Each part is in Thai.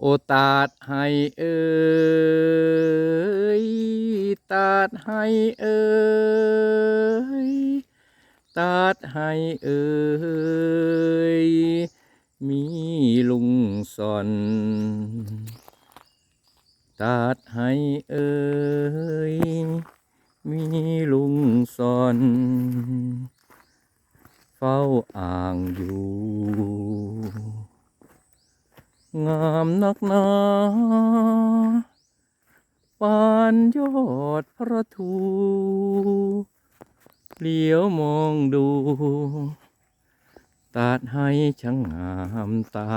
โอตาดให้เอ่ยตาดให้เอ่ยตาดให้เอ่ยมีลุงสอนตาดให้เอ่ยมีลุงสอน เฝ้าอ่างอยู่ งามนักหนาปานยอดพระทูเหลียวมองดู ตาดให้ช่างงามตา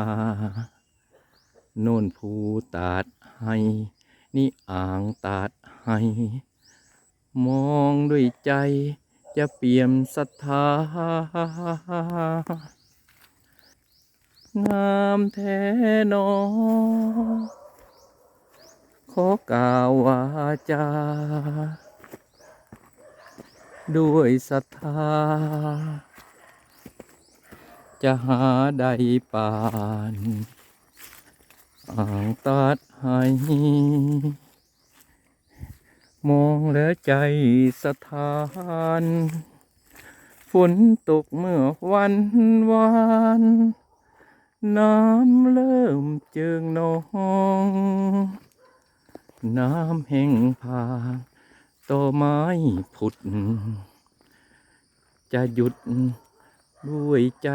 โน่นภูตาดให้ นี่อ่างตาดให้ มองด้วยใจจะเปี่ยมศรัทธา งามแท้นอขอกล่าววาจา ด้วยศรัทธา จะหาใดปานอ่างตัดให้มองแล้วใจสะท้าน ฝนตกเมื่อวันวาน น้ำเริ่มเจิงนอง น้ำแห้งผาต่อไม้ผุด จะหยุดด้วยใจ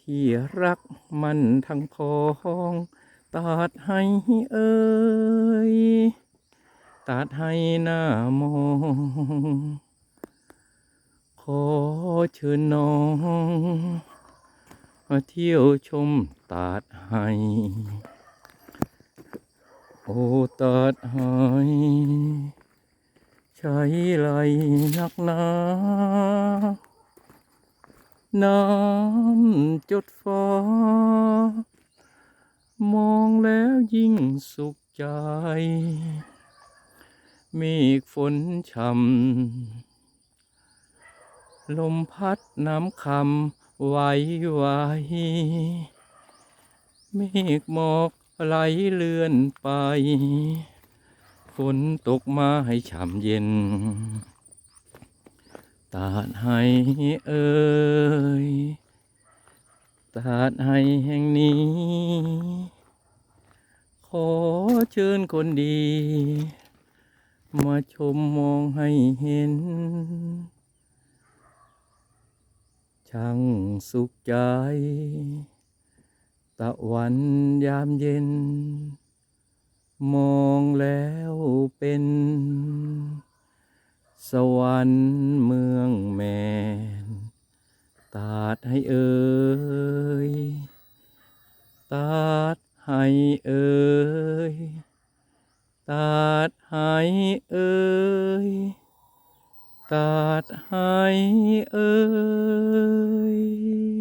ที่รักมันทั้งพองตาดให้เอ่ยตัดให้หน้ามอง ขอเชิญน้อง มาเที่ยวชมตาดให้โอตาดให้ใช้ไหลนักหนา น้ำจดฟ้า มองแล้วยิ่งสุขใจมฆฝนช่ำลมพัดน้ำคำ ไหวไหวเมฆหมอกไหลเลื่อนไป ฝนตกมาให้ฉ่ำเย็น ตาดให้เอ่ยตาดให้แห่งนี้ ขอเชิญคนดี มาชมมองให้เห็น ช่างสุขใจ ตะวันยามเย็น มองแล้วเป็น สวรรค์เมืองแมน ตาดให้เอ่ย ตาดให้เอ่ย ตาดให้เอ่ย ตาดหายเอ่ย